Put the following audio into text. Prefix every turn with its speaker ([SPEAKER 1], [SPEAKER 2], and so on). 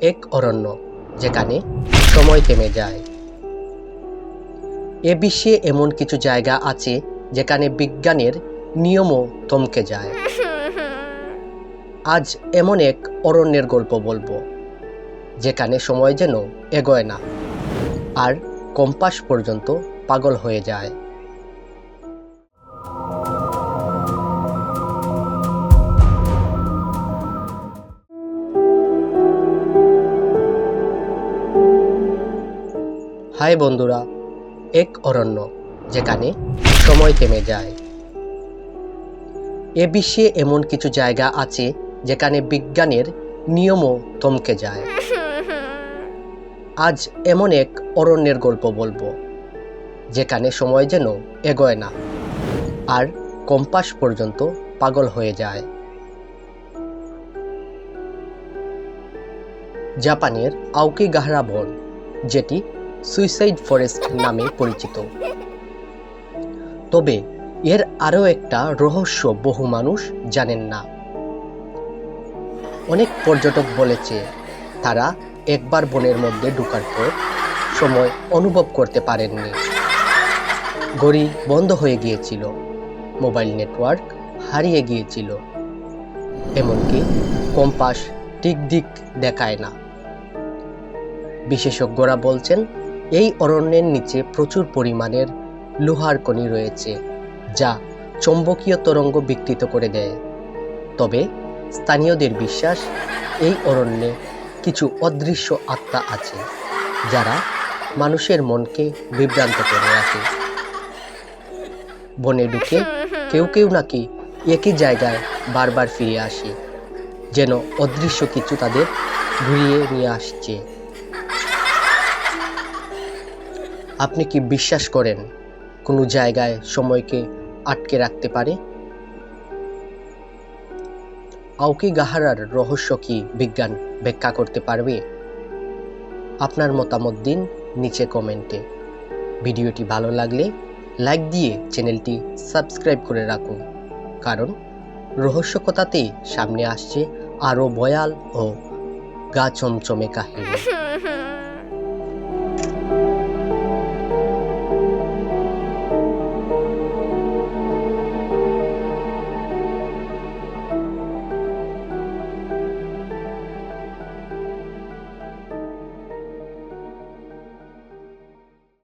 [SPEAKER 1] এক অরণ্য, যেখানে সময় থেমে যায়। এ বিশ্বে এমন কিছু জায়গা আছে, যেখানে বিজ্ঞানের নিয়মও থমকে যায়। আজ এমন এক অরণ্যের গল্প বলব, যেখানে সময় যেন এগোয় না, আর কম্পাস পর্যন্ত পাগল হয়ে যায়। হাই বন্ধুরা, এক অরণ্য যেখানে সময় থেমে যায়। এ বিশ্বে এমন কিছু জায়গা আছে যেখানে বিজ্ঞানের নিয়মও থমকে যায়। আজ এমন এক অরণ্যের গল্প বলব, যেখানে সময় যেন এগোয় না আর কম্পাস পর্যন্ত পাগল হয়ে যায়। জাপানের আউকি গাহরা বন, যেটি সুইসাইড ফরেস্ট নামে পরিচিত। তবে এর আরও একটা রহস্য বহু মানুষ জানেন না। অনেক পর্যটক বলেছে, তারা একবার বনের মধ্যে ঢোকার পর সময় অনুভব করতে পারেননি। ঘড়ি বন্ধ হয়ে গিয়েছিল, মোবাইল নেটওয়ার্ক হারিয়ে গিয়েছিল। এমনকি কম্পাস ঠিক দিক দেখায় না। বিশেষজ্ঞরা বলছেন এই অরণ্যের নিচে প্রচুর পরিমাণের লোহার কণি রয়েছে, যা চৌম্বকীয় তরঙ্গ বিকৃত করে দেয়। তবে স্থানীয়দের বিশ্বাস, এই অরণ্যে কিছু অদৃশ্য আত্মা আছে, যারা মানুষের মনকে বিভ্রান্ত করে রাখে। বনে ঢুকে কেউ কেউ নাকি একই জায়গায় বারবার ফিরে আসে, যেন অদৃশ্য কিছু তাদের ঘুরিয়ে নিয়ে আসছে। আপনি কি বিশ্বাস করেন কোনো জায়গায় সময়কে আটকে রাখতে পারে? আউকি গাহারার রহস্য কি বিজ্ঞান ব্যাখ্যা করতে পারবে? আপনার মতামত দিন নিচে কমেন্টে। ভিডিওটি ভালো লাগলে লাইক দিয়ে চ্যানেলটি সাবস্ক্রাইব করে রাখুন, কারণ রহস্যকতাতেই সামনে আসছে আরও বয়াল ও গা চমচমে কাহিনী।